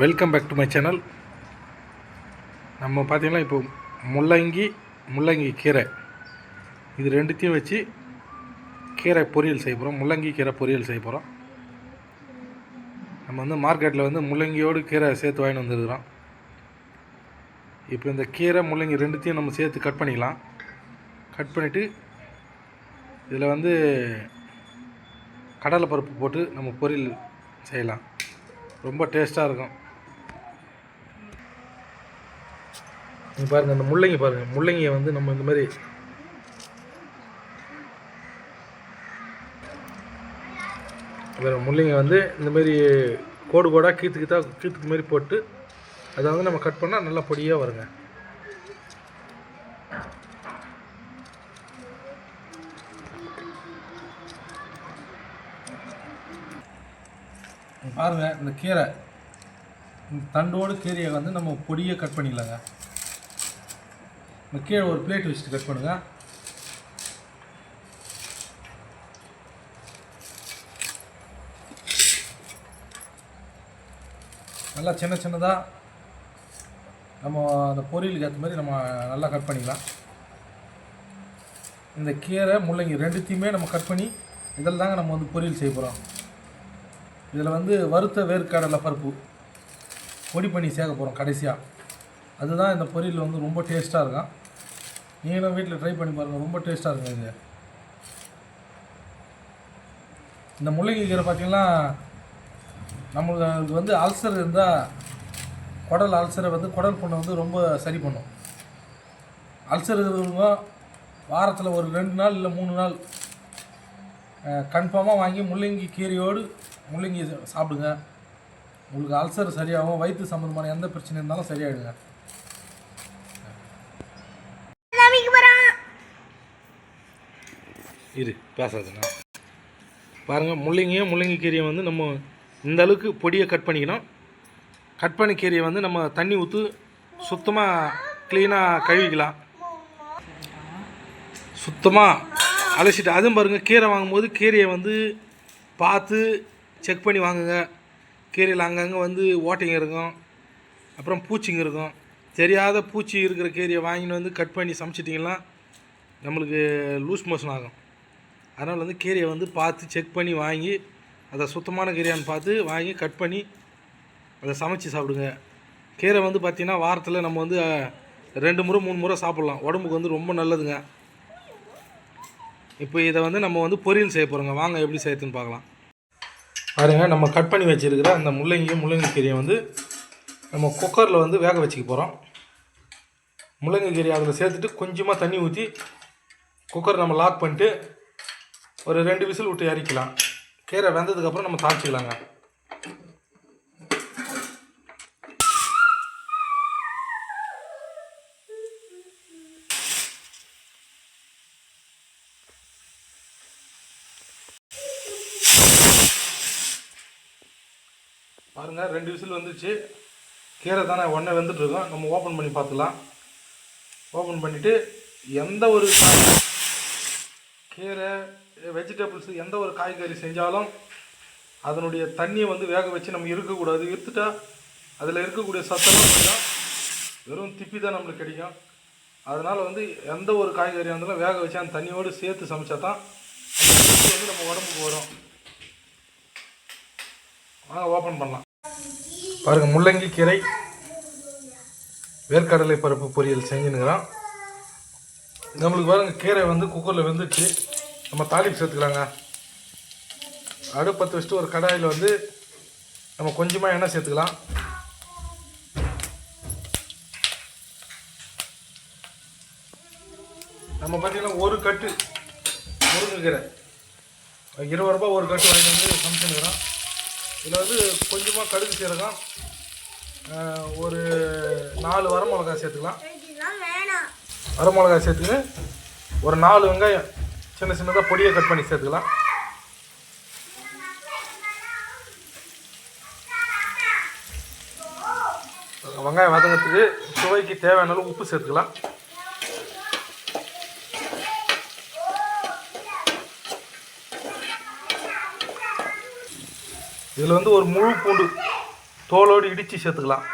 Welcome back to my channel நம்ம பார்த்திங்கன்னா இப்போ முள்ளங்கி முள்ளங்கி கீரை. இது ரெண்டுத்தையும் வச்சு கீரை பொரியல் செய்ய போகிறோம் முள்ளங்கி கீரை பொரியல் செய்ய போகிறோம் நம்ம வந்து மார்க்கெட்டில் வந்து முள்ளங்கியோடு கீரை சேர்த்து வாங்கிட்டு வந்துருக்குறோம். இப்போ இந்த கீரை முள்ளங்கி ரெண்டுத்தையும் நம்ம சேர்த்து கட் பண்ணிக்கலாம். கட் பண்ணிவிட்டு இதில் வந்து கடலைப்பருப்பு போட்டு நம்ம பொரியல் செய்யலாம். ரொம்ப டேஸ்ட்டாக இருக்கும். நீங்கள் பாருங்கள் இந்த முள்ளங்கி பாருங்கள் முள்ளங்கியை வந்து நம்ம இந்த மாதிரி வேறு முள்ளங்கி வந்து இந்த மாதிரி கோடு கோடாக கீத்து கீத்தா கீத்துக்கு மாதிரி போட்டு அதை வந்து நம்ம கட் பண்ணால் நல்லா பொடியாக வருங்க. பாருங்கள் இந்த கீரை இந்த தண்டோடு கீரையை வந்து நம்ம பொடியை கட் பண்ணிக்கலாங்க கீழே ஒரு பிளேட் வச்சுட்டு கட் பண்ணுங்க. நல்லா சின்ன சின்னதாக நம்ம அந்த பொரியலுக்கு ஏற்ற மாதிரி நம்ம நல்லா கட் பண்ணிக்கலாம். இந்த கீரை முள்ளங்கி ரெண்டுத்தையுமே நம்ம கட் பண்ணி இதில் தாங்க நம்ம வந்து பொரியல் செய்ய போகிறோம் இதில் வந்து வறுத்த வேர்க்கடலை பருப்பு பொடி பண்ணி சேர்க்க போகிறோம் கடைசியாக அதுதான் இந்த பொரியல் வந்து ரொம்ப டேஸ்ட்டாக இருக்கும். நீங்களும் வீட்டில் ட்ரை பண்ணி பாருங்கள் ரொம்ப டேஸ்ட்டாக இருக்கும் இது. இந்த முள்ளங்கி கீரை பார்த்தீங்கன்னா நம்மளுக்கு வந்து அல்சர் இருந்தால் குடல் அல்சரை வந்து குடல் புண்ணை வந்து ரொம்ப சரி பண்ணும். அல்சர் இருக்கிறவங்க வாரத்தில் ஒரு ரெண்டு நாள் இல்லை மூணு நாள் கன்ஃபார்மாக வாங்கி முள்ளங்கி கீரையோடு முள்ளங்கி சாப்பிடுங்க. உங்களுக்கு அல்சர் சரியாகும் வயிற்று சம்மந்தமான எந்த பிரச்சனை இருந்தாலும் சரியாயிடுங்க. இரு பேசாதுண்ணா பாருங்கள் முள்ளங்கியும் முள்ளங்கி கீரையும் வந்து நம்ம இந்த அளவுக்கு பொடியை கட் பண்ணிக்கணும். கட் பண்ணி கீரையை வந்து நம்ம தண்ணி ஊற்று சுத்தமாக க்ளீனாக கழுவிக்கலாம். சுத்தமாக அலசிட்டு அதுவும் பாருங்கள் கீரை வாங்கும்போது கீரையை வந்து பார்த்து செக் பண்ணி வாங்குங்க. கீரையில் அங்கங்கே வந்து ஓட்டைங்க இருக்கும். அப்புறம் பூச்சிங்க இருக்கும். தெரியாத பூச்சி இருக்கிற கீரையை வாங்கின்னு வந்து கட் பண்ணி சமைச்சிட்டிங்கன்னா நம்மளுக்கு லூஸ் மோஷன் ஆகும். அதனால் வந்து கீரையை வந்து பார்த்து செக் பண்ணி வாங்கி அதை சுத்தமான கீரையான்னு பார்த்து வாங்கி கட் பண்ணி அதை சமைச்சு சாப்பிடுங்க. கீரை வந்து பார்த்திங்கன்னா வாரத்தில் நம்ம வந்து ரெண்டு முறை மூணு முறை சாப்பிட்லாம். உடம்புக்கு வந்து ரொம்ப நல்லதுங்க. இப்போ இதை வந்து நம்ம வந்து பொரியல் செய்ய போகிறோங்க வாங்க எப்படி செய்யறதுன்னு பார்க்கலாம். பாருங்க நம்ம கட் பண்ணி வச்சிருக்கிற அந்த முள்ளங்கியும் முள்ளங்கி கீரையை வந்து நம்ம குக்கரில் வந்து வேக வச்சுக்க போகிறோம் முள்ளங்கி கீரையை அதில் சேர்த்துட்டு கொஞ்சமாக தண்ணி ஊற்றி குக்கர் நம்ம லாக் பண்ணிட்டு ஒரு ரெண்டு விசில் விட்டு இறக்கலாம் கீரை வெந்ததுக்கப்புறம் நம்ம தாளிச்சிக்கலாங்க. பாருங்க ரெண்டு விசில் வந்துச்சு. கீரை தானே ஒன்றே வெந்துட்டு இருக்கோம். நம்ம ஓப்பன் பண்ணி பார்த்துக்கலாம் ஓப்பன் பண்ணிவிட்டு எந்த ஒரு கீரை வெஜிடபிள்ஸ் எந்த ஒரு காய்கறி செஞ்சாலும் அதனுடைய தண்ணியை வந்து வேக வச்சு நம்ம இருக்கக்கூடாது. இருத்துட்டா அதில் இருக்கக்கூடிய சத்தெல்லாம் போயிடும் வெறும் திப்பி தான் நம்மளுக்கு கிடைக்கும். அதனால் வந்து எந்த ஒரு காய்கறியாக இருந்தாலும் வேக வச்சு அந்த தண்ணியோடு சேர்த்து சமைச்சா தான் வந்து நம்ம உடம்புக்கு வரும். வாங்க ஓப்பன் பண்ணலாம். பாருங்கள் முள்ளங்கி கீரை வேர்க்கடலை பருப்பு பொரியல் செஞ்சுனுக்கிறோம் நம்மளுக்கு பாருங்கள் கீரை வந்து குக்கரில் வெந்துச்சு நம்ம தாளிப்பு சேர்த்துக்கலாங்க. அடுப்பத்து வச்சுட்டு ஒரு கடாயில் வந்து நம்ம கொஞ்சமாக எண்ணெய் சேர்த்துக்கலாம். நம்ம பார்த்தீங்கன்னா ஒரு கட்டு முருங்கைக்கீரை. இருபது ரூபாய் ஒரு கட்டு வாங்கிட்டு வந்து சமைச்சுனுக்கிறோம் இதில் வந்து கொஞ்சமாக கடுகு சீரகம் ஒரு நாலு வரமிளகா சேர்த்துக்கலாம். வரமிளகா சேர்த்துக்கின்னு ஒரு நாலு வெங்காயம் சின்ன சின்னதாக பொடியை கட் பண்ணி சேர்த்துக்கலாம். வெங்காயம் வதங்கிறதுக்கு சுவைக்கு தேவையான அளவு உப்பு சேர்த்துக்கலாம். இதில் வந்து ஒரு முழு பூண்டு தோலோடு இடித்து சேர்த்துக்கலாம்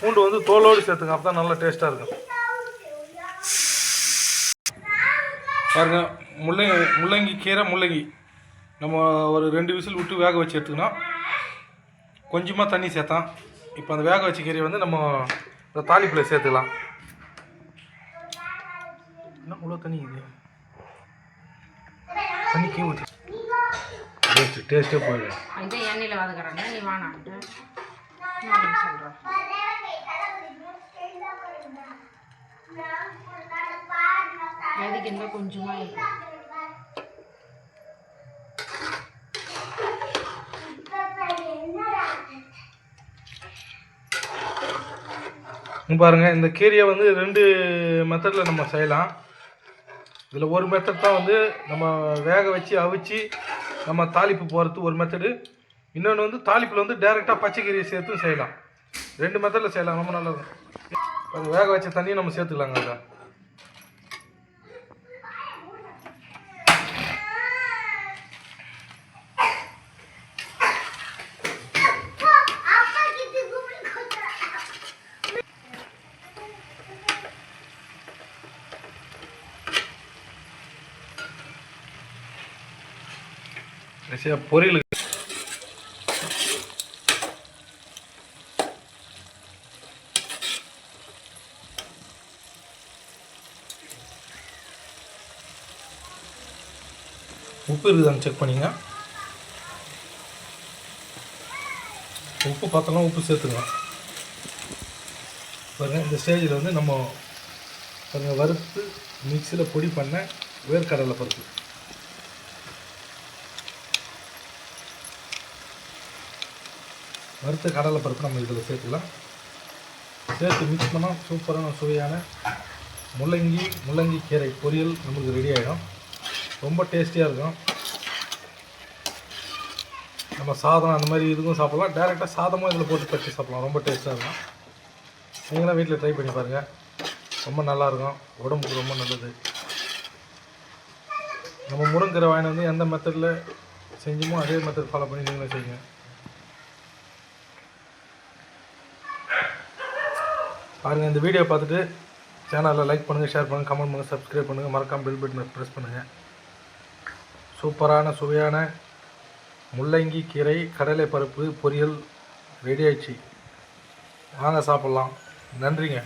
பூண்டு வந்து தோலோடு சேர்த்துங்க அப்போ தான் நல்லா டேஸ்ட்டாக இருக்கும். பாருங்க முள்ளங்கி முள்ளங்கி கீரை முள்ளங்கி. நம்ம ஒரு ரெண்டு விசில் விட்டு வேக வச்சு எடுத்துக்கணும். கொஞ்சமாக தண்ணி சேர்த்தான் இப்போ அந்த வேக வச்ச கீரையை வந்து நம்ம இந்த தாலிப்பில் சேர்த்துக்கலாம். என்ன இவ்வளோ தண்ணி இது? தண்ணி கீ ஊற்றி டேஸ்ட்டு டேஸ்ட்டே போயிடும் எண்ணெயில் வதக்குறாங்க. நீ வாங்க சொல்கிறேன் வதக்கிஇருந்தால் கொஞ்சமாக இருக்கும் பாருங்க இந்த கீரையை வந்து ரெண்டு மெத்தடில் நம்ம செய்யலாம். இதில் ஒரு மெத்தட் தான் வந்து நம்ம வேக வச்சு அவிச்சு நம்ம தாளிப்பு போகிறது ஒரு மெத்தடு இன்னொன்று வந்து தாளிப்பில் வந்து டேரெக்டாக பச்சை கீரையை சேர்த்து செய்யலாம். ரெண்டு மெத்தடில் செய்யலாம் ரொம்ப நல்லது. கொஞ்சம் வேக வச்ச தண்ணியை நம்ம சேர்த்துக்கலாங்க அதில் பொரியலுக்கு பொரியல் உப்பு இருக்குதான்னு செக் பண்ணிங்க. உப்பு பார்த்தோம்னா உப்பு சேர்த்துங்க பாருங்கள் இந்த ஸ்டேஜில் வந்து நம்ம பாருங்கள் வறுத்து மிக்சியில் பொடி பண்ண வேர்க்கடலை பருப்பு. வறுத்த கடலை பருப்பு நம்ம இதில் சேர்த்துக்கலாம். சேர்த்து மிக்ஸ் பண்ணால் சூப்பரான சுவையான முள்ளங்கி முள்ளங்கி கீரை பொரியல் நம்மளுக்கு ரெடி ஆகிடும் ரொம்ப டேஸ்டியாக இருக்கும். நம்ம சாதம் அந்த மாதிரி இதுக்கும் சாப்பிட்லாம். டேரெக்டாக சாதமும் இதில் போட்டு பறித்து சாப்பிட்லாம். ரொம்ப டேஸ்ட்டாக இருக்கும். நீங்களாம் வீட்டில் ட்ரை பண்ணி பாருங்கள் ரொம்ப நல்லாயிருக்கும் உடம்புக்கு ரொம்ப நல்லது. நம்ம முருங்கிற வாயினை வந்து எந்த மெத்தடில் செஞ்சுமோ அதே மெத்தட் ஃபாலோ பண்ணி நீங்களும் செய்யுங்க. பாருங்கள் இந்த வீடியோ பார்த்துட்டு சேனலில் லைக் பண்ணுங்கள் ஷேர் பண்ணுங்கள் கமெண்ட் பண்ணுங்கள் சப்ஸ்கிரைப் பண்ணுங்கள் மறக்காமல் பெல் பட்டனை ப்ரெஸ் பண்ணுங்கள் சூப்பரான சுவையான முள்ளங்கி கீரை கடலை பருப்பு பொரியல் ரெடி ஆயிடுச்சு. வாங்க சாப்பிட்லாம். நன்றிங்க.